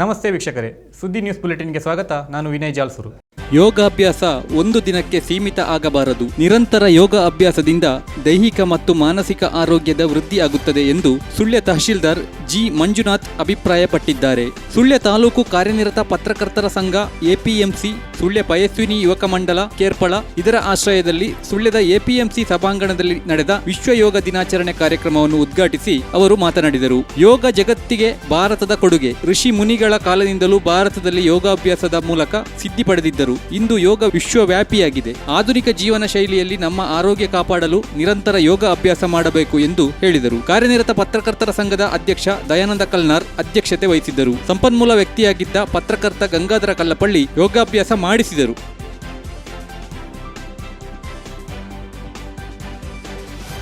ನಮಸ್ತೆ ವೀಕ್ಷಕರೇ ಸುದ್ದಿ ನ್ಯೂಸ್ ಬುಲೆಟಿನ್ಗೆ ಸ್ವಾಗತ. ನಾನು ವಿನಯ್ ಜಾಲ್ಸೂರು. ಯೋಗಾಭ್ಯಾಸ ಒಂದು ದಿನಕ್ಕೆ ಸೀಮಿತ ಆಗಬಾರದು. ನಿರಂತರ ಯೋಗ ಅಭ್ಯಾಸದಿಂದ ದೈಹಿಕ ಮತ್ತು ಮಾನಸಿಕ ಆರೋಗ್ಯದ ವೃದ್ಧಿ ಆಗುತ್ತದೆ ಎಂದು ಸುಳ್ಯ ತಹಶೀಲ್ದಾರ್ ಜಿ. ಮಂಜುನಾಥ್ ಅಭಿಪ್ರಾಯಪಟ್ಟಿದ್ದಾರೆ. ಸುಳ್ಯ ತಾಲೂಕು ಕಾರ್ಯನಿರತ ಪತ್ರಕರ್ತರ ಸಂಘ ಎಪಿಎಂಸಿ ಸುಳ್ಯ ಪಯಸ್ವಿನಿ ಯುವಕ ಮಂಡಲ, ಕೇರ್ಪಳ ಇದರ ಆಶ್ರಯದಲ್ಲಿ ಸುಳ್ಯದ ಎಪಿಎಂಸಿ ಸಭಾಂಗಣದಲ್ಲಿ ನಡೆದ ವಿಶ್ವ ಯೋಗ ದಿನಾಚರಣೆ ಕಾರ್ಯಕ್ರಮವನ್ನು ಉದ್ಘಾಟಿಸಿ ಅವರು ಮಾತನಾಡಿದರು. ಯೋಗ ಜಗತ್ತಿಗೆ ಭಾರತದ ಕೊಡುಗೆ. ಋಷಿ ಮುನಿಗಳ ಕಾಲದಿಂದಲೂ ಭಾರತದಲ್ಲಿ ಯೋಗಾಭ್ಯಾಸದ ಮೂಲಕ ಸಿದ್ಧಿ ಪಡೆದಿದ್ದರು. ಇಂದು ಯೋಗ ವಿಶ್ವವ್ಯಾಪಿಯಾಗಿದೆ. ಆಧುನಿಕ ಜೀವನ ಶೈಲಿಯಲ್ಲಿ ನಮ್ಮ ಆರೋಗ್ಯ ಕಾಪಾಡಲು ನಿರಂತರ ಯೋಗ ಅಭ್ಯಾಸ ಮಾಡಬೇಕು ಎಂದು ಹೇಳಿದರು. ಕಾರ್ಯನಿರತ ಪತ್ರಕರ್ತರ ಸಂಘದ ಅಧ್ಯಕ್ಷ ದಯಾನಂದ ಕಲ್ನಾರ್ ಅಧ್ಯಕ್ಷತೆ ವಹಿಸಿದ್ದರು. ಸಂಪನ್ಮೂಲ ವ್ಯಕ್ತಿಯಾಗಿದ್ದ ಪತ್ರಕರ್ತ ಗಂಗಾಧರ ಕಲ್ಲಪಳ್ಳಿ ಯೋಗಾಭ್ಯಾಸ ಮಾಡಿಸಿದರು.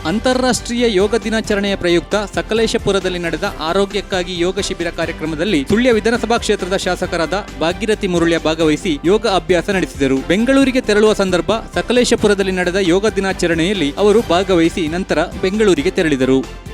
ಅಂತಾರಾಷ್ಟ್ರೀಯ ಯೋಗ ದಿನಾಚರಣೆಯ ಪ್ರಯುಕ್ತ ಸಕಲೇಶಪುರದಲ್ಲಿ ನಡೆದ ಆರೋಗ್ಯಕ್ಕಾಗಿ ಯೋಗ ಶಿಬಿರ ಕಾರ್ಯಕ್ರಮದಲ್ಲಿ ಸುಳ್ಯ ವಿಧಾನಸಭಾ ಕ್ಷೇತ್ರದ ಶಾಸಕರಾದ ಭಾಗೀರಥಿ ಮುರುಳ್ಯ ಭಾಗವಹಿಸಿ ಯೋಗ ಅಭ್ಯಾಸ ನಡೆಸಿದರು. ಬೆಂಗಳೂರಿಗೆ ತೆರಳುವ ಸಂದರ್ಭ ಸಕಲೇಶಪುರದಲ್ಲಿ ನಡೆದ ಯೋಗ ದಿನಾಚರಣೆಯಲ್ಲಿ ಅವರು ಭಾಗವಹಿಸಿ ನಂತರ ಬೆಂಗಳೂರಿಗೆ ತೆರಳಿದರು.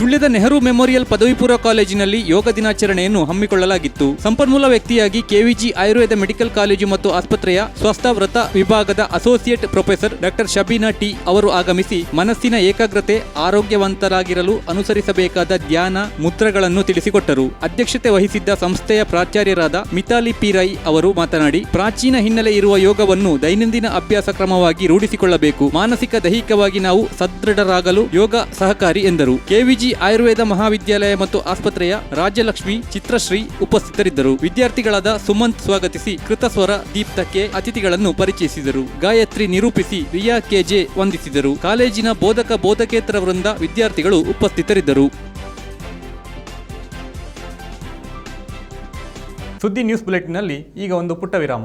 ಸುಳ್ಯದ ನೆಹರು ಮೆಮೋರಿಯಲ್ ಪದವಿ ಪೂರ್ವ ಕಾಲೇಜಿನಲ್ಲಿ ಯೋಗ ದಿನಾಚರಣೆಯನ್ನು ಹಮ್ಮಿಕೊಳ್ಳಲಾಗಿತ್ತು. ಸಂಪನ್ಮೂಲ ವ್ಯಕ್ತಿಯಾಗಿ ಕೆವಿಜಿ ಆಯುರ್ವೇದ ಮೆಡಿಕಲ್ ಕಾಲೇಜು ಮತ್ತು ಆಸ್ಪತ್ರೆಯ ಸ್ವಸ್ಥವ್ರತ ವಿಭಾಗದ associate professor doctor Shabeena T ಅವರು ಆಗಮಿಸಿ ಮನಸ್ಸಿನ ಏಕಾಗ್ರತೆ, ಆರೋಗ್ಯವಂತರಾಗಿರಲು ಅನುಸರಿಸಬೇಕಾದ ಧ್ಯಾನ ಮುದ್ರಗಳನ್ನು ತಿಳಿಸಿಕೊಟ್ಟರು. ಅಧ್ಯಕ್ಷತೆ ವಹಿಸಿದ್ದ ಸಂಸ್ಥೆಯ ಪ್ರಾಚಾರ್ಯರಾದ ಮಿತಾಲಿ ಪಿ ರೈ ಅವರು ಮಾತನಾಡಿ, ಪ್ರಾಚೀನ ಹಿನ್ನೆಲೆ ಇರುವ ಯೋಗವನ್ನು ದೈನಂದಿನ ಅಭ್ಯಾಸ ಕ್ರಮವಾಗಿ ರೂಢಿಸಿಕೊಳ್ಳಬೇಕು. ಮಾನಸಿಕ ದೈಹಿಕವಾಗಿ ನಾವು ಸದೃಢರಾಗಲು ಯೋಗ ಸಹಕಾರಿ ಎಂದರು. ಕೆವಿಜಿ ಆಯುರ್ವೇದ ಮಹಾವಿದ್ಯಾಲಯ ಮತ್ತು ಆಸ್ಪತ್ರೆಯ ರಾಜ್ಯಲಕ್ಷ್ಮಿ ಚಿತ್ರಶ್ರೀ ಉಪಸ್ಥಿತರಿದ್ದರು. ವಿದ್ಯಾರ್ಥಿಗಳಾದ ಸುಮಂತ್ ಸ್ವಾಗತಿಸಿ ಕೃತಸ್ವರ ದೀಪ್ತಕ್ಕೆ ಅತಿಥಿಗಳನ್ನು ಪರಿಚಯಿಸಿದರು. ಗಾಯತ್ರಿ ನಿರೂಪಿಸಿ ರಿಯಾ ಕೆಜೆ ವಂದಿಸಿದರು. ಕಾಲೇಜಿನ ಬೋಧಕ ಬೋಧಕೇತರ ವೃಂದ ವಿದ್ಯಾರ್ಥಿಗಳು ಉಪಸ್ಥಿತರಿದ್ದರು. ಸುದ್ದಿ ನ್ಯೂಸ್ ಬುಲೆಟಿನ್ನಲ್ಲಿ ಈಗ ಒಂದು ಪುಟ್ಟ ವಿರಾಮ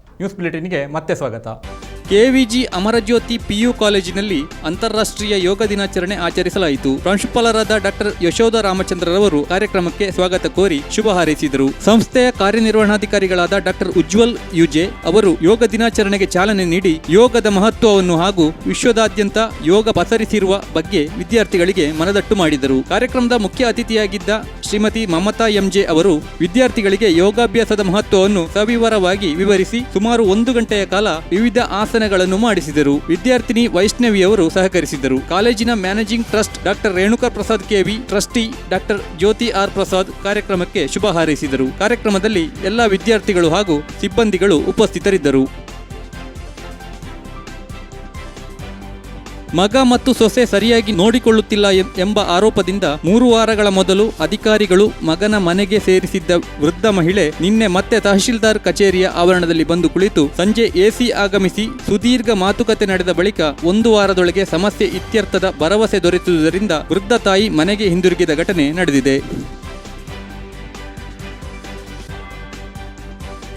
ನ್ಯೂಸ್ ಬುಲೆಟಿನ್ಗೆ ಮತ್ತೆ ಸ್ವಾಗತ. ಕೆವಿಜಿ ಅಮರಜ್ಯೋತಿ ಪಿಯು ಕಾಲೇಜಿನಲ್ಲಿ ಅಂತಾರಾಷ್ಟ್ರೀಯ ಯೋಗ ದಿನಾಚರಣೆ ಆಚರಿಸಲಾಯಿತು. ಪ್ರಾಂಶುಪಾಲರಾದ ಡಾಕ್ಟರ್ ಯಶೋಧ ರಾಮಚಂದ್ರರವರು ಕಾರ್ಯಕ್ರಮಕ್ಕೆ ಸ್ವಾಗತ ಕೋರಿ ಶುಭ ಹಾರೈಸಿದರು. ಸಂಸ್ಥೆಯ ಕಾರ್ಯನಿರ್ವಹಣಾಧಿಕಾರಿಗಳಾದ ಡಾಕ್ಟರ್ ಉಜ್ವಲ್ ಯುಜೆ ಅವರು ಯೋಗ ದಿನಾಚರಣೆಗೆ ಚಾಲನೆ ನೀಡಿ ಯೋಗದ ಮಹತ್ವವನ್ನು ಹಾಗೂ ವಿಶ್ವದಾದ್ಯಂತ ಯೋಗ ಪಸರಿಸಿರುವ ಬಗ್ಗೆ ವಿದ್ಯಾರ್ಥಿಗಳಿಗೆ ಮನದಟ್ಟು ಮಾಡಿದರು. ಕಾರ್ಯಕ್ರಮದ ಮುಖ್ಯ ಅತಿಥಿಯಾಗಿದ್ದ ಶ್ರೀಮತಿ ಮಮತಾ ಎಂಜೆ ಅವರು ವಿದ್ಯಾರ್ಥಿಗಳಿಗೆ ಯೋಗಾಭ್ಯಾಸದ ಮಹತ್ವವನ್ನು ಸವಿವರವಾಗಿ ವಿವರಿಸಿ ಸುಮಾರು ಒಂದು ಗಂಟೆಯ ಕಾಲ ವಿವಿಧ ಆಸನಗಳನ್ನು ಮಾಡಿಸಿದರು. ವಿದ್ಯಾರ್ಥಿನಿ ವೈಷ್ಣವಿಯವರು ಸಹಕರಿಸಿದರು. ಕಾಲೇಜಿನ managing trust doctor Renuka Prasad KV trustee doctor Jyothi R. Prasad ಕಾರ್ಯಕ್ರಮಕ್ಕೆ ಶುಭ ಹಾರೈಸಿದರು. ಕಾರ್ಯಕ್ರಮದಲ್ಲಿ ಎಲ್ಲಾ ವಿದ್ಯಾರ್ಥಿಗಳು ಹಾಗೂ ಸಿಬ್ಬಂದಿಗಳು ಉಪಸ್ಥಿತರಿದ್ದರು. ಮಗ ಮತ್ತು ಸೊಸೆ ಸರಿಯಾಗಿ ನೋಡಿಕೊಳ್ಳುತ್ತಿಲ್ಲ ಎಂಬ ಆರೋಪದಿಂದ ಮೂರು ವಾರಗಳ ಮೊದಲು ಅಧಿಕಾರಿಗಳು ಮಗನ ಮನೆಗೆ ಸೇರಿಸಿದ್ದ ವೃದ್ಧ ಮಹಿಳೆ ನಿನ್ನೆ ಮತ್ತೆ ತಹಶೀಲ್ದಾರ್ ಕಚೇರಿಯ ಆವರಣದಲ್ಲಿ ಬಂದು ಕುಳಿತು ಸಂಜೆ ಎಸಿ ಆಗಮಿಸಿ ಸುದೀರ್ಘ ಮಾತುಕತೆ ನಡೆದ ಬಳಿಕ ಒಂದು ವಾರದೊಳಗೆ ಸಮಸ್ಯೆ ಇತ್ಯರ್ಥದ ಭರವಸೆ ದೊರೆತಿರುವುದರಿಂದ ವೃದ್ಧ ತಾಯಿ ಮನೆಗೆ ಹಿಂದಿರುಗಿದ ಘಟನೆ ನಡೆದಿದೆ.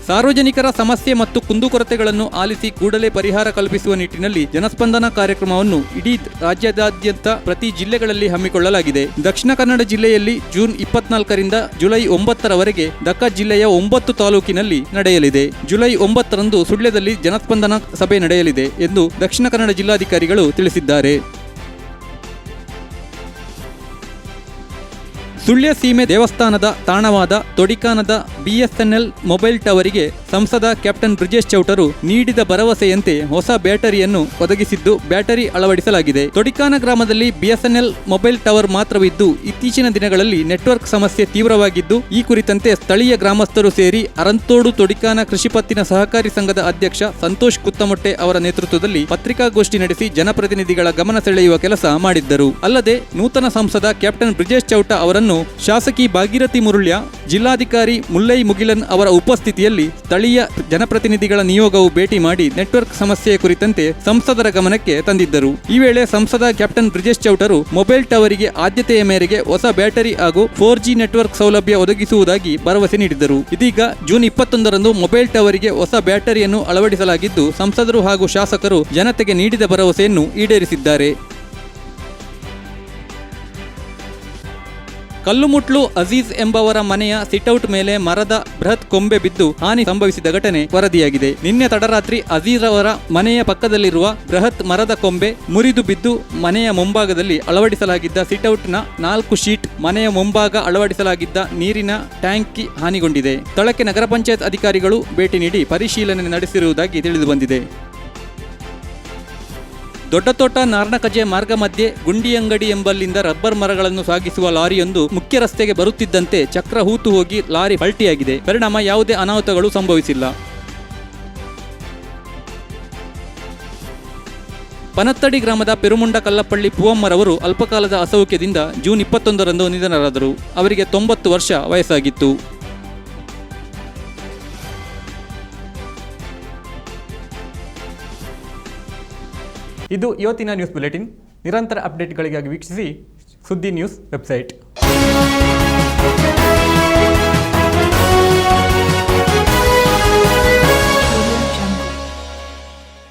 ಸಾರ್ವಜನಿಕರ ಸಮಸ್ಯೆ ಮತ್ತು ಕುಂದುಕೊರತೆಗಳನ್ನು ಆಲಿಸಿ ಕೂಡಲೇ ಪರಿಹಾರ ಕಲ್ಪಿಸುವ ನಿಟ್ಟಿನಲ್ಲಿ ಜನಸ್ಪಂದನ ಕಾರ್ಯಕ್ರಮವನ್ನು ಇಡೀ ರಾಜ್ಯದಾದ್ಯಂತ ಪ್ರತಿ ಜಿಲ್ಲೆಗಳಲ್ಲಿ ಹಮ್ಮಿಕೊಳ್ಳಲಾಗಿದೆ. ದಕ್ಷಿಣ ಕನ್ನಡ ಜಿಲ್ಲೆಯಲ್ಲಿ ಜೂನ್ ಇಪ್ಪತ್ನಾಲ್ಕರಿಂದ ಜುಲೈ ಒಂಬತ್ತರವರೆಗೆ ದಕ್ಕ ಜಿಲ್ಲೆಯ ಒಂಬತ್ತು ತಾಲೂಕಿನಲ್ಲಿ ನಡೆಯಲಿದೆ. ಜುಲೈ ಒಂಬತ್ತರಂದು ಸುಳ್ಯದಲ್ಲಿ ಜನಸ್ಪಂದನ ಸಭೆ ನಡೆಯಲಿದೆ ಎಂದು ದಕ್ಷಿಣ ಕನ್ನಡ ಜಿಲ್ಲಾಧಿಕಾರಿಗಳು ತಿಳಿಸಿದ್ದಾರೆ. ಸುಳ್ಯ ಸೀಮೆ ದೇವಸ್ಥಾನದ ತಾಣವಾದ ತೊಡಿಕಾನದ ಬಿಎಸ್ಎನ್ಎಲ್ ಮೊಬೈಲ್ ಟವರಿಗೆ ಸಂಸದ ಕ್ಯಾಪ್ಟನ್ ಬ್ರಿಜೇಶ್ ಚೌಟರು ನೀಡಿದ ಭರವಸೆಯಂತೆ ಹೊಸ ಬ್ಯಾಟರಿಯನ್ನು ಒದಗಿಸಿದ್ದು ಬ್ಯಾಟರಿ ಅಳವಡಿಸಲಾಗಿದೆ. ತೊಡಿಕಾನ ಗ್ರಾಮದಲ್ಲಿ ಬಿಎಸ್ಎನ್ಎಲ್ ಮೊಬೈಲ್ ಟವರ್ ಮಾತ್ರವಿದ್ದು, ಇತ್ತೀಚಿನ ದಿನಗಳಲ್ಲಿ ನೆಟ್ವರ್ಕ್ ಸಮಸ್ಯೆ ತೀವ್ರವಾಗಿದ್ದು, ಈ ಕುರಿತಂತೆ ಸ್ಥಳೀಯ ಗ್ರಾಮಸ್ಥರು ಸೇರಿ ಅರಂತೋಡು ತೊಡಿಕಾನ ಕೃಷಿ ಪತ್ತಿನ ಸಹಕಾರಿ ಸಂಘದ ಅಧ್ಯಕ್ಷ ಸಂತೋಷ್ ಕುತ್ತಮೊಟ್ಟೆ ಅವರ ನೇತೃತ್ವದಲ್ಲಿ ಪತ್ರಿಕಾಗೋಷ್ಠಿ ನಡೆಸಿ ಜನಪ್ರತಿನಿಧಿಗಳ ಗಮನ ಸೆಳೆಯುವ ಕೆಲಸ ಮಾಡಿದ್ದರು. ಅಲ್ಲದೆ, ನೂತನ ಸಂಸದ ಕ್ಯಾಪ್ಟನ್ ಬ್ರಿಜೇಶ್ ಚೌಟ ಅವರನ್ನು ಶಾಸಕಿ ಭಾಗೀರಥಿ ಮುರುಳ್ಯ, ಜಿಲ್ಲಾಧಿಕಾರಿ ಮುಲ್ಲೈ ಮುಗಿಲನ್ ಅವರ ಉಪಸ್ಥಿತಿಯಲ್ಲಿ ಸ್ಥಳೀಯ ಜನಪ್ರತಿನಿಧಿಗಳ ನಿಯೋಗವು ಭೇಟಿ ಮಾಡಿ ನೆಟ್ವರ್ಕ್ ಸಮಸ್ಯೆಯ ಕುರಿತಂತೆ ಸಂಸದರ ಗಮನಕ್ಕೆ ತಂದಿದ್ದರು. ಈ ವೇಳೆ ಸಂಸದ ಕ್ಯಾಪ್ಟನ್ ಬ್ರಿಜೇಶ್ ಚೌಟರು ಮೊಬೈಲ್ ಟವರಿಗೆ ಆದ್ಯತೆಯ ಮೇರೆಗೆ ಹೊಸ ಬ್ಯಾಟರಿ ಹಾಗೂ ಫೋರ್ ಜಿ ನೆಟ್ವರ್ಕ್ ಸೌಲಭ್ಯ ಒದಗಿಸುವುದಾಗಿ ಭರವಸೆ ನೀಡಿದ್ದರು. ಇದೀಗ ಜೂನ್ ಇಪ್ಪತ್ತೊಂದರಂದು ಮೊಬೈಲ್ ಟವರಿಗೆ ಹೊಸ ಬ್ಯಾಟರಿಯನ್ನು ಅಳವಡಿಸಲಾಗಿದ್ದು, ಸಂಸದರು ಹಾಗೂ ಶಾಸಕರು ಜನತೆಗೆ ನೀಡಿದ ಭರವಸೆಯನ್ನು ಈಡೇರಿಸಿದ್ದಾರೆ. ಕಲ್ಲುಮುಟ್ಲು ಅಜೀಜ್ ಎಂಬವರ ಮನೆಯ ಸಿಟೌಟ್ ಮೇಲೆ ಮರದ ಬೃಹತ್ ಕೊಂಬೆ ಬಿದ್ದು ಹಾನಿ ಸಂಭವಿಸಿದ ಘಟನೆ ವರದಿಯಾಗಿದೆ. ನಿನ್ನೆ ತಡರಾತ್ರಿ ಅಜೀಜ್ ಅವರ ಮನೆಯ ಪಕ್ಕದಲ್ಲಿರುವ ಬೃಹತ್ ಮರದ ಕೊಂಬೆ ಮುರಿದು ಬಿದ್ದು ಮನೆಯ ಮುಂಭಾಗದಲ್ಲಿ ಅಳವಡಿಸಲಾಗಿದ್ದ ಸಿಟೌಟ್ನ ನಾಲ್ಕು ಶೀಟ್ ಮನೆಯ ಮುಂಭಾಗ ಅಳವಡಿಸಲಾಗಿದ್ದ ನೀರಿನ ಟ್ಯಾಂಕಿ ಹಾನಿಗೊಂಡಿದೆ. ಸ್ಥಳಕ್ಕೆ ನಗರ ಪಂಚಾಯತ್ ಅಧಿಕಾರಿಗಳು ಭೇಟಿ ನೀಡಿ ಪರಿಶೀಲನೆ ನಡೆಸಿರುವುದಾಗಿ ತಿಳಿದುಬಂದಿದೆ. ದೊಡ್ಡತೋಟ ನಾರ್ನಕಜೆ ಮಾರ್ಗ ಮಧ್ಯೆ ಗುಂಡಿಯಂಗಡಿ ಎಂಬಲ್ಲಿಂದ ರಬ್ಬರ್ ಮರಗಳನ್ನು ಸಾಗಿಸುವ ಲಾರಿಯೊಂದು ಮುಖ್ಯ ರಸ್ತೆಗೆ ಬರುತ್ತಿದ್ದಂತೆ ಚಕ್ರ ಹೂತು ಹೋಗಿ ಲಾರಿ ಪಲ್ಟಿಯಾಗಿದೆ. ಪರಿಣಾಮ ಯಾವುದೇ ಅನಾಹುತಗಳು ಸಂಭವಿಸಿಲ್ಲ. ಪನತ್ತಡಿ ಗ್ರಾಮದ ಪೆರುಮುಂಡ ಕಲ್ಲಪ್ಪಳ್ಳಿ ಪೂವಮ್ಮರವರು ಅಲ್ಪಕಾಲದ ಅಸೌಖ್ಯದಿಂದ ಜೂನ್ ಇಪ್ಪತ್ತೊಂದರಂದು ನಿಧನರಾದರು. ಅವರಿಗೆ ತೊಂಬತ್ತು ವರ್ಷ ವಯಸ್ಸಾಗಿತ್ತು. ಇದು ಇವತ್ತಿನ ನ್ಯೂಸ್ ಬುಲೆಟಿನ್ ನಿರಂತರ ಅಪ್ಡೇಟ್ಗಳಿಗಾಗಿ ವೀಕ್ಷಿಸಿ ಸುದ್ದಿ ನ್ಯೂಸ್ ವೆಬ್ಸೈಟ್